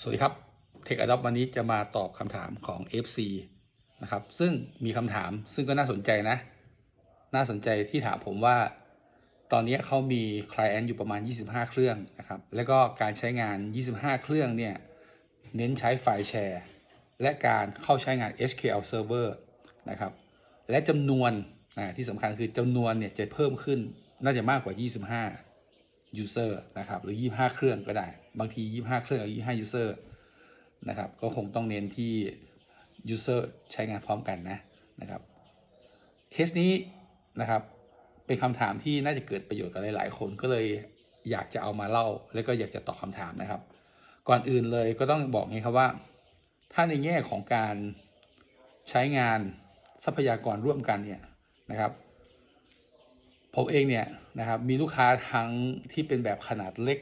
สวัสดีครับ Tech Adopt วันนี้จะมาตอบคำถามของ FC นะครับ ซึ่งมีคำถามซึ่งก็น่าสนใจนะ น่าสนใจที่ถามผมว่า ตอนนี้เขามี Client อยู่ประมาณ 25 เครื่องนะครับ แล้วก็การใช้งาน 25 เครื่องเนี่ย เน้นใช้ไฟล์แชร์ และการเข้าใช้งาน SQL Server นะครับ และจำนวนนะที่สำคัญคือจำนวนเนี่ยจะเพิ่มขึ้นน่าจะมากกว่า 25 user นะครับ หรือ 25 เครื่องก็ได้ บางที 25 เครื่องกับ25 user นะครับ ก็คงต้องเน้นที่ user ใช้งานพร้อมกันนะนะครับ เคสนี้นะครับ เป็นคำถามที่น่าจะเกิดประโยชน์กับหลาย ๆ คนก็เลยอยากจะเอามาเล่า แล้วก็อยากจะตอบคำถามนะครับ ก่อนอื่นเลยก็ต้องบอกงี้ครับว่า ถ้าในแง่ของการใช้งานทรัพยากรร่วมกันเนี่ยนะครับผมเองเนี่ยนะครับมีลูกค้าทั้งที่เป็นแบบขนาดเล็ก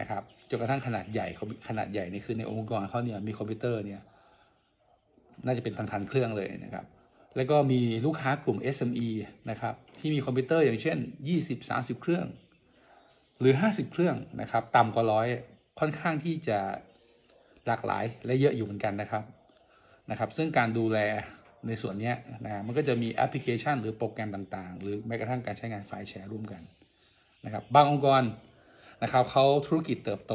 นะครับ จนกระทั่งขนาดใหญ่ขนาดใหญ่นี่คือในองค์กรเขาเนี่ยมีคอมพิวเตอร์เนี่ยน่าจะเป็นพันๆเครื่องเลยนะครับ แล้วก็มีลูกค้ากลุ่ม SME นะครับที่มีคอมพิวเตอร์อย่างเช่น 20-30 เครื่อง หรือ 50 เครื่องนะครับต่ำกว่าร้อยค่อนข้างที่จะหลากหลายและเยอะอยู่เหมือนกันนะครับนะครับ ซึ่งการดูแลในส่วนนี้นะมันก็จะมีแอปพลิเคชัน หรือโปรแกรมต่างๆ หรือแม้กระทั่งการใช้งานไฟล์แชร์ร่วมกันนะครับบางองค์กร นะครับเขาธุรกิจเติบโต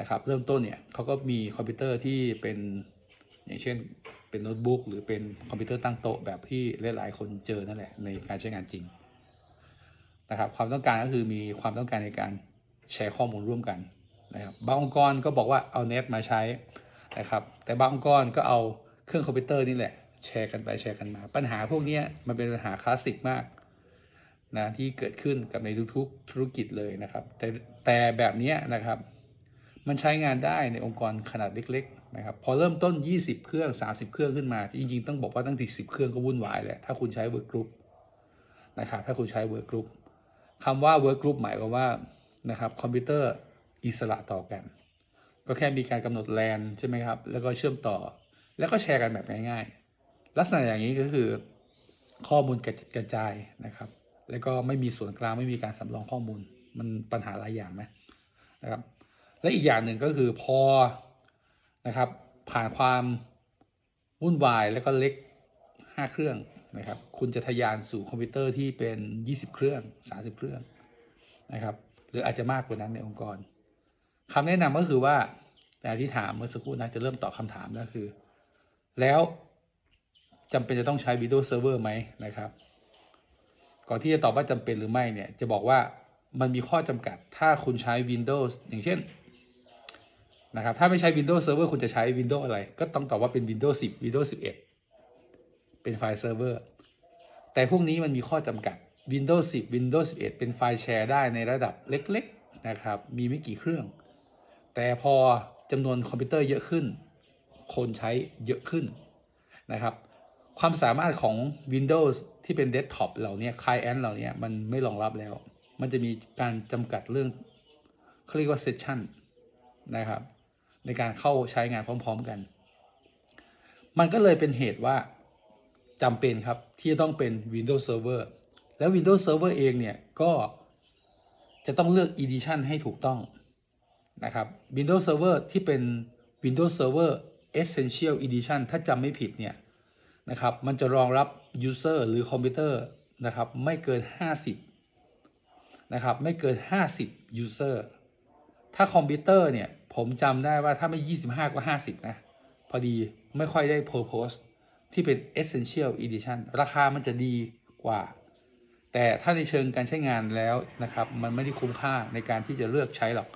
นะครับเริ่มต้นเนี่ยเขาก็มีคอมพิวเตอร์ที่เป็นอย่างเช่นเป็นโน้ตบุ๊กหรือเป็นคอมพิวเตอร์ตั้งโต๊ะแบบที่หลายๆคนเจอนั่นแหละในการใช้งานจริงนะครับความต้องการก็คือมีความต้องการในการแชร์ข้อมูลร่วมกันนะครับบางองค์กรก็บอกว่าเอาเน็ตมาใช้นะครับแต่บางองค์กรก็เอาเครื่องคอมพิวเตอร์นี่แหละแชร์กันไปแชร์กันมา ปัญหาพวกนี้มันเป็นปัญหาคลาสสิกมาก นะที่เกิดขึ้นกับในทุกๆธุรกิจเลยนะครับ แต่แต่แบบนี้นะครับ มันใช้งานได้ในองค์กรขนาดเล็กๆนะครับพอเริ่มต้น 20 เครื่อง 30 เครื่องขึ้นมา จริงๆ ต้องบอกว่าตั้งแต่10 เครื่องก็วุ่นวายแหละถ้าคุณใช้ work group นะครับถ้าคุณใช้ work group คำว่า work group หมายความว่านะครับคอมพิวเตอร์อิสระต่อกัน ก็แค่มีการกำหนดแลนใช่ไหมครับ แล้วก็เชื่อมต่อ แล้วก็แชร์กันแบบง่าย ๆ ลักษณะอย่างนี้ก็คือข้อมูลกระจัดกระจายนะครับ แล้วก็ไม่มีส่วนกลางไม่มีการสำรองข้อมูล มันปัญหาหลายอย่างไหมนะครับ และอีกอย่างหนึ่งก็คือพอนะครับ ผ่านความวุ่นวายแล้วก็เล็ก 5 เครื่องนะครับ คุณจะทะยานสู่คอมพิวเตอร์ที่เป็น 20 เครื่อง 30 เครื่องนะครับ หรืออาจจะมากกว่านั้นในองค์กรคำแนะนำก็คือว่าแต่ที่ถามเมื่อสักครู่นะจะเริ่มตอบคำถามแล้วคือ แล้วจำเป็นจะต้องใช้ Windows Server ไหมนะครับ ก่อนที่จะตอบว่าจำเป็นหรือไม่เนี่ยจะบอกว่ามันมีข้อจำกัด ถ้าคุณใช้ Windows อย่างเช่นนะครับถ้าไม่ใช้ Windows Server คุณจะใช้ Windows อะไร ก็ต้องตอบว่าเป็น Windows 10 Windows 11 เป็นไฟล์เซิร์ฟเวอร์แต่พวกนี้มันมีข้อจำกัด Windows 10 Windows 11 เป็นไฟล์แชร์ได้ในระดับเล็กๆนะครับมีไม่กี่เครื่อง แต่พอจำนวนคอมพิวเตอร์เยอะขึ้น คนใช้เยอะขึ้นนะครับ ความสามารถของ Windows ที่เป็นเดสก์ท็อปเหล่านี้ Client เหล่านี้มันไม่รองรับแล้ว มันจะมีการจำกัดเรื่องเขาเรียกว่าเซสชันนะครับ ในการเข้าใช้งานพร้อม ๆกัน มันก็เลยเป็นเหตุว่าจำเป็นครับ ที่จะต้องเป็น Windows Server แล้ว Windows Server เองเนี่ย ก็จะต้องเลือก Edition ให้ถูกต้องนะครับ Windows Server ที่เป็น Windows Server Essential Edition ถ้าจำไม่ผิดเนี่ย นะครับ มันจะรองรับ user หรือคอมพิวเตอร์นะครับ ไม่เกิน 50 นะครับ ไม่เกิน 50 user ถ้าคอมพิวเตอร์เนี่ย ผมจำได้ว่าถ้าไม่ 25 ก็ 50 นะ พอดีไม่ค่อยได้ purpose ที่เป็น essential edition ราคามันจะดีกว่า แต่ถ้าในเชิงการใช้งานแล้วนะครับ มันไม่ได้คุ้มค่าในการที่จะเลือกใช้หรอก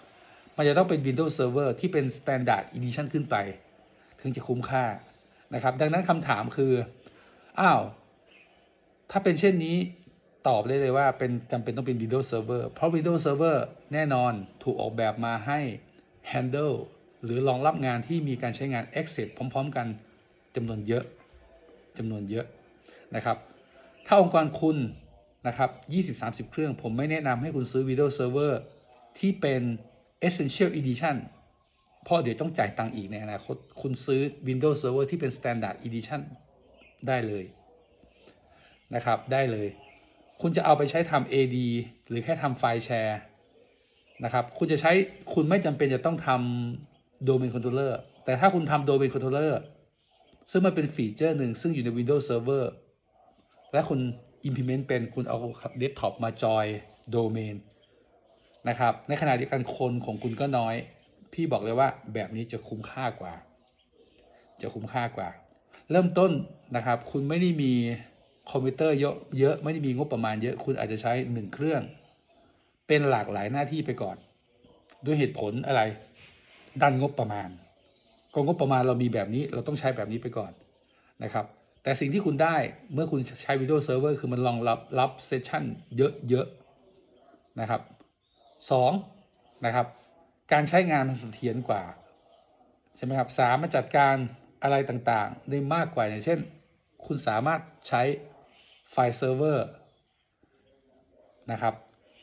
มันจะต้องเป็น Windows Server ที่เป็น standard edition ขึ้นไป ถึงจะคุ้มค่า นะครับ ดังนั้นคำถามคืออ้าวถ้าเป็นเช่นนี้ตอบได้เลยว่าเป็นจำเป็นต้องเป็น Windows Server เพราะ Windows Server แน่นอนถูกออกแบบมาให้ handle หรือรองรับงานที่มีการใช้งาน Access พร้อม ๆ กันจำนวนเยอะจำนวนเยอะนะครับ ถ้าองค์กรคุณนะครับ20-30 เครื่อง ผมไม่แนะนำให้คุณซื้อ Windows Server ที่เป็น Essential Edition เพราะเดี๋ยวต้องจ่ายตังค์อีกในอนาคต คุณซื้อ Windows Server ที่เป็น Standard Edition ได้เลยนะครับ ได้เลย คุณจะเอาไปใช้ทำ AD หรือแค่ทำไฟล์แชร์นะครับ คุณจะใช้ คุณไม่จำเป็นจะต้องทำ Domain Controller แต่ถ้าคุณทำ Domain Controller ซึ่งมันเป็นฟีเจอร์หนึ่งซึ่งอยู่ใน Windows Server และคุณ implement เป็นคุณเอา desktop มาจอย domain นะครับ ในขณะเดียวกันคนของคุณก็น้อย พี่บอกเลยว่าแบบนี้จะคุ้มค่ากว่า จะคุ้มค่ากว่า เริ่มต้นนะครับ คุณไม่ได้มีคอมพิวเตอร์เยอะเยอะไม่ได้มีงบประมาณเยอะคุณอาจจะใช้หนึ่งเครื่อง เป็นหลากหลายหน้าที่ไปก่อน ด้วยเหตุผลอะไรด้านงบประมาณก็งบประมาณเรามีแบบนี้เราต้องใช้แบบนี้ไปก่อนนะครับ แต่สิ่งที่คุณได้เมื่อคุณใช้ Windows Server คือมันรองรับรับเซสชันเยอะๆนะครับสองนะครับ การใช้งานมันเสถียรกว่า ใช่ไหมครับสามมาจัดการอะไรต่างๆ ได้มากกว่าอย่างเช่น คุณสามารถใช้ไฟล์เซิร์ฟเวอร์นะครับ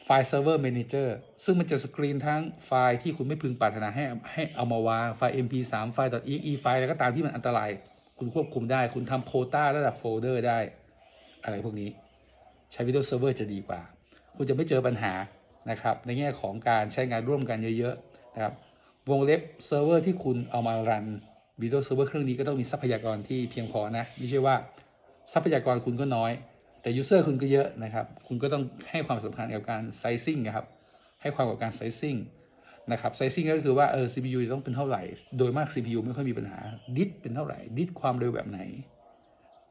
ไฟล์เซิร์ฟเวอร์ Manager ซึ่งมันจะสกรีนทั้งไฟล์ที่คุณไม่พึงปรารถนาให้ให้เอามาวางไฟล์ mp3 ไฟล์ .exe ไฟล์อะไรก็ตามที่มันอันตราย คุณควบคุมได้ คุณทำโคต้าระดับโฟลเดอร์ได้ อะไรพวกนี้ ใช้ Windows Server จะดีกว่า คุณจะไม่เจอปัญหานะครับ ในแง่ของการใช้งานร่วมกันเยอะๆ นะครับวงเล็บเซิร์ฟเวอร์ที่คุณเอามารัน Windows Server เครื่องนี้ก็ต้องมีทรัพยากรที่เพียงพอนะ ไม่ใช่ว่าทรัพยากรคุณก็น้อย แต่ยูเซอร์คุณก็เยอะนะครับ คุณก็ต้องให้ความสำคัญกับการไซซิ่งนะครับ ให้ความกับการไซซิ่งนะครับไซซิ่งก็คือว่าเออ CPU จะต้องเป็นเท่าไหร่ โดยมาก CPU ไม่ค่อยมีปัญหาดิสเป็นเท่าไหร่ดิสความเร็วแบบไหน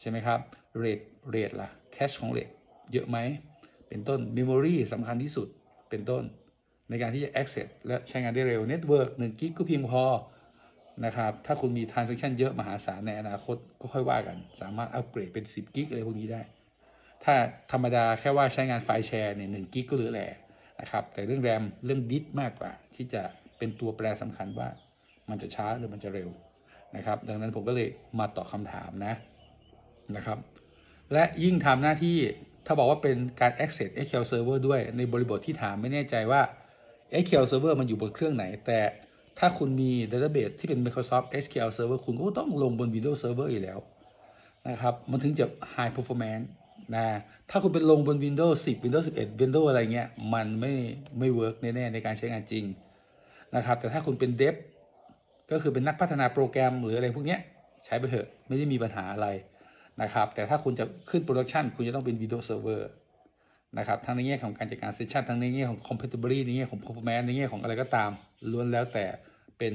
ใช่ไหมครับเรทเรทล่ะแคชของเรทเยอะไหมเป็นต้น Memory สำคัญที่สุดเป็นต้น ในการที่จะ access และใช้งานได้เร็ว Network 1 กิกก็เพียงพอนะครับ ถ้าคุณมี transaction เยอะมหาศาลในอนาคตก็ค่อยว่ากัน สามารถอัปเกรดเป็น 10 กิกอะไรพวกนี้ได้ ถ้าธรรมดาแค่ว่าใช้งานไฟล์แชร์เนี่ยหนึ่งกิกก็เหลือแหละนะครับ แต่เรื่องแรมเรื่องดิสมากกว่า ที่จะเป็นตัวแปรสำคัญว่า มันจะช้าหรือมันจะเร็วนะครับ ดังนั้นผมก็เลยมาตอบคำถามนะนะครับ และยิ่งทำหน้าที่ถ้าบอกว่าเป็นการ access SQL Server ด้วยในบริบทที่ถามไม่แน่ใจว่า SQL Server มันอยู่บนเครื่องไหน แต่ถ้าคุณมี Database ที่เป็น Microsoft SQL Server คุณก็ต้องลงบน Windows Server อยู่แล้วนะครับ มันถึงจะ high performance นะ ถ้าคุณเป็นลงบน Windows 10 Windows 11 Windows อะไรเงี้ย มันไม่ไม่เวิร์กแน่ๆในการใช้งานจริงนะครับ แต่ถ้าคุณเป็นเดฟก็คือเป็นนักพัฒนาโปรแกรมหรืออะไรพวกเนี้ยใช้ไปเถอะ ไม่ได้มีปัญหาอะไรนะครับ แต่ถ้าคุณจะขึ้นโปรดักชันคุณจะต้องเป็น Windows Server นะครับทั้งในแง่ของการจัดการเซสชันทั้งในแง่ของ compatibility ในแง่ของ performance ในแง่ของอะไรก็ตามล้วนแล้วแต่เป็น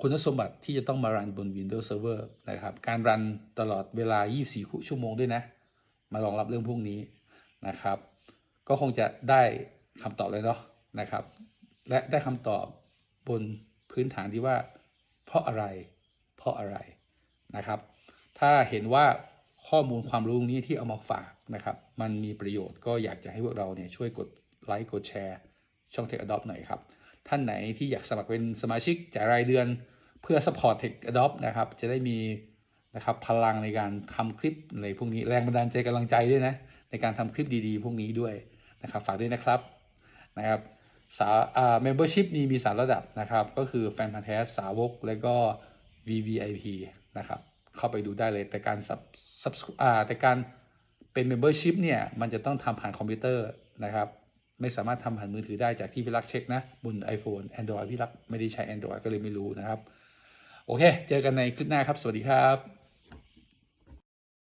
คุณสมบัติที่จะต้องมารันบน Windows Server นะครับ การรันตลอดเวลา 24 ชั่วโมงด้วยนะ มารองรับเรื่องพวกนี้นะครับ ก็คงจะได้คำตอบเลยเนาะนะครับ และได้คำตอบบนพื้นฐานที่ว่า เพราะอะไร เพราะอะไรนะครับ ถ้าเห็นว่า ข้อมูลความรู้นี้ที่เอามาฝากนะครับ มันมีประโยชน์ก็อยากจะให้พวกเราเนี่ยช่วยกดไลค์กดแชร์ช่อง Tech Adopt หน่อยครับ ท่านไหนที่อยากสมัครเป็นสมาชิกจ่ายรายเดือนเพื่อ support Tech Adopt นะครับ จะได้มีนะครับพลังในการทำคลิปอะไรพวกนี้แรงบันดาลใจกำลังใจด้วยนะ ในการทำคลิปดีๆ พวกนี้ด้วยนะครับ ฝากด้วยนะครับนะครับสาอ่า membership มีมีสามระดับนะครับ ก็คือแฟนพันธ์แท้สาวก และก็ VVIP นะครับ เข้าไปดูได้เลย แต่การ sub sub อ่าแต่การเป็น membership เนี่ย มันจะต้องทำผ่านคอมพิวเตอร์นะครับ ไม่สามารถทำผ่านมือถือได้จากที่พี่รักเช็คนะ บน iPhone Android พี่รักไม่ได้ใช้ Android ก็เลยไม่รู้นะครับ โอเค เจอกันในคลิปหน้าครับ สวัสดีครับ